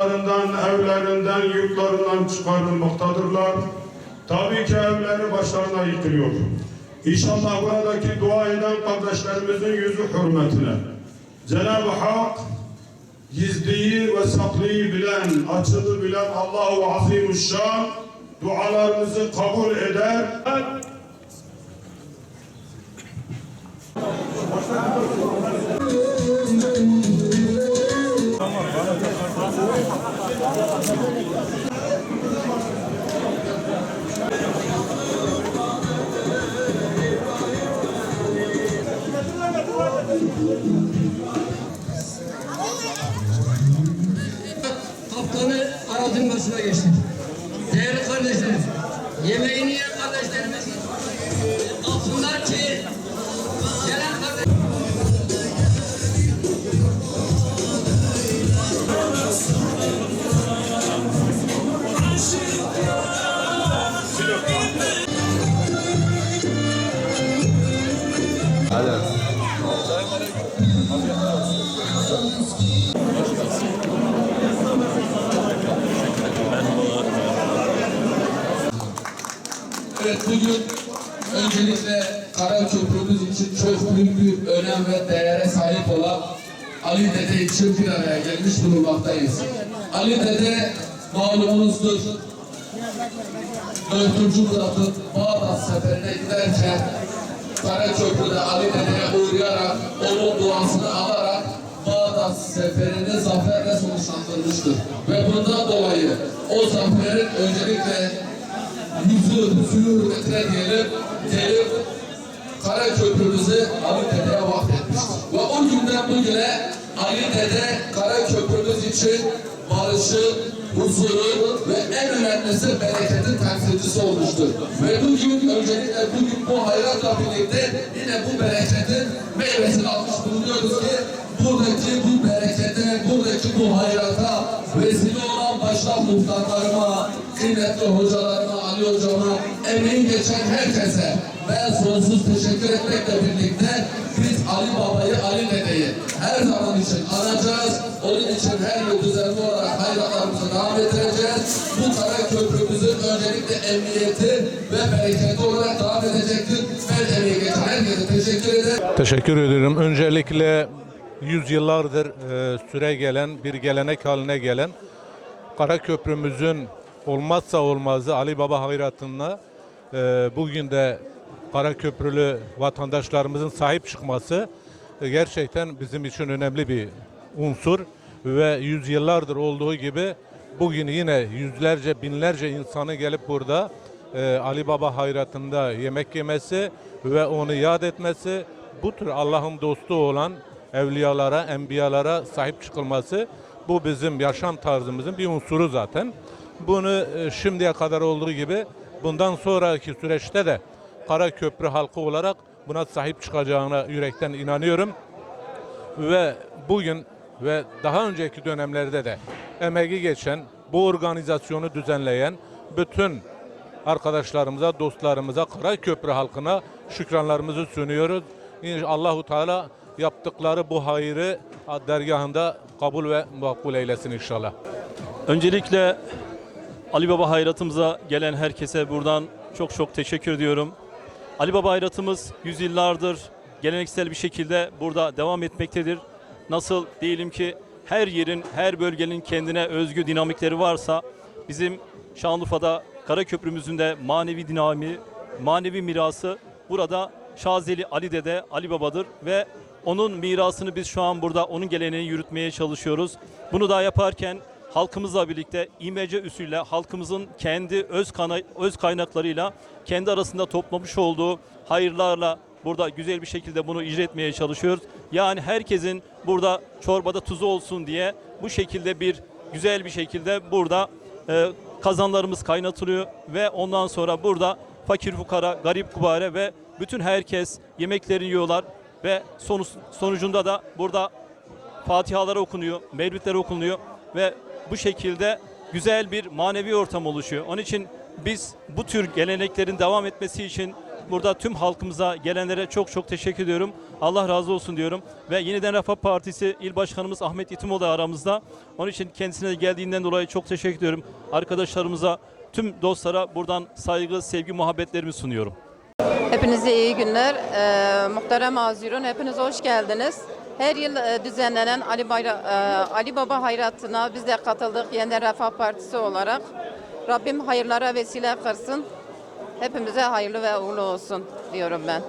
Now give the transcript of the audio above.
evlerinden, yurtlarından çıkarılmaktadırlar. Tabii ki evleri başlarına yıkılıyor. İnşallah buradaki dua eden kardeşlerimizin yüzü hürmetine. Cenab-ı Hak gizliyi ve saklıyı bilen, açığı bilen Allahu Azimuşşan dualarımızı kabul eder. Kaptanı aracın başına geçtik. Değerli kardeşlerim, yemeğini yiyen Bugün öncelikle Kara Köprümüz için çok büyük bir önem ve değere sahip olan Ali Dede için bir araya gelmiş bulunmaktayız. Ali Dede malumunuzdur. Dördüncü Murat'ın Bağdat seferine giderken Kara Köprü'de Ali Dede'ye uğrayarak onun duasını alarak Bağdat seferini zaferle sonuçlandırmıştır. Ve bundan dolayı o zaferin öncelikle yüzü suyu hürmetine diyelim, gelip Kara Köprümüzü Ali Dede'ye vakfetmiştir. Ve o günden bugüne Ali Dede Kara Köprümüz için barışın, huzurun ve en önemlisi bereketin temsilcisi olmuştur. Ve bugün öncelikle bugün bu hayratla birlikte yine bu bereketin meyvesini almış bulunuyoruz ki buradaki bu berekete, buradaki bu hayrata vesile olan başta muhtarlarıma, kıymetli hocalarıma, Ali hocama, emeği geçen herkese ben sonsuz teşekkür etmekle birlikte biz Ali Baba'yı, Ali Dede'yi her zaman için anacağız. Onun için her yıl düzenli olarak hayratlarımızı devam ettireceğiz. Bu kara köprümüzün öncelikle emniyeti ve bereketi olarak devam edecektir. Ben emeği geçen herkese teşekkür ederim. Teşekkür ederim. Öncelikle yüzyıllardır e, süre gelen bir gelenek haline gelen Kara Köprümüzün olmazsa olmazı Ali Baba hayratına e, bugün de Kara Köprülü vatandaşlarımızın sahip çıkması e, gerçekten bizim için önemli bir unsur ve yüzyıllardır olduğu gibi bugün yine yüzlerce binlerce insanı gelip burada e, Ali Baba hayratında yemek yemesi ve onu yad etmesi bu tür Allah'ın dostu olan evliyalara, enbiyalara sahip çıkılması bu bizim yaşam tarzımızın bir unsuru zaten. Bunu e, şimdiye kadar olduğu gibi bundan sonraki süreçte de Kara Köprü halkı olarak buna sahip çıkacağına yürekten inanıyorum ve bugün ve daha önceki dönemlerde de emeği geçen, bu organizasyonu düzenleyen bütün arkadaşlarımıza, dostlarımıza, Karaköprü halkına şükranlarımızı sunuyoruz. Allahu Teala yaptıkları bu hayrı dergahında kabul ve makbul eylesin inşallah. Öncelikle Ali Baba hayratımıza gelen herkese buradan çok çok teşekkür ediyorum. Ali Baba hayratımız yüzyıllardır geleneksel bir şekilde burada devam etmektedir. Nasıl diyelim ki her yerin, her bölgenin kendine özgü dinamikleri varsa bizim Şanlıurfa'da Karaköprümüzün de manevi dinami, manevi mirası burada Şazeli Ali Dede, Ali Baba'dır ve onun mirasını biz şu an burada onun geleneğini yürütmeye çalışıyoruz. Bunu da yaparken halkımızla birlikte imece üsüyle halkımızın kendi öz, kana, öz kaynaklarıyla kendi arasında toplamış olduğu hayırlarla burada güzel bir şekilde bunu icra etmeye çalışıyoruz. Yani herkesin burada çorbada tuzu olsun diye bu şekilde bir güzel bir şekilde burada e, kazanlarımız kaynatılıyor ve ondan sonra burada fakir fukara, garip kubare ve bütün herkes yemeklerini yiyorlar ve sonuç, sonucunda da burada Fatihalar okunuyor, mevlütler okunuyor ve bu şekilde güzel bir manevi ortam oluşuyor. Onun için biz bu tür geleneklerin devam etmesi için burada tüm halkımıza gelenlere çok çok teşekkür ediyorum. Allah razı olsun diyorum. Ve yeniden Refah Partisi İl Başkanımız Ahmet İtimoğlu aramızda. Onun için kendisine geldiğinden dolayı çok teşekkür ediyorum. Arkadaşlarımıza, tüm dostlara buradan saygı, sevgi, muhabbetlerimi sunuyorum. Hepinize iyi günler. Ee, muhterem Azirun, hepiniz hoş geldiniz. Her yıl e, düzenlenen Ali, Bayra- e, Ali Baba Hayratı'na biz de katıldık Yeniden Refah Partisi olarak. Rabbim hayırlara vesile kılsın. Hepimize hayırlı ve uğurlu olsun diyorum ben.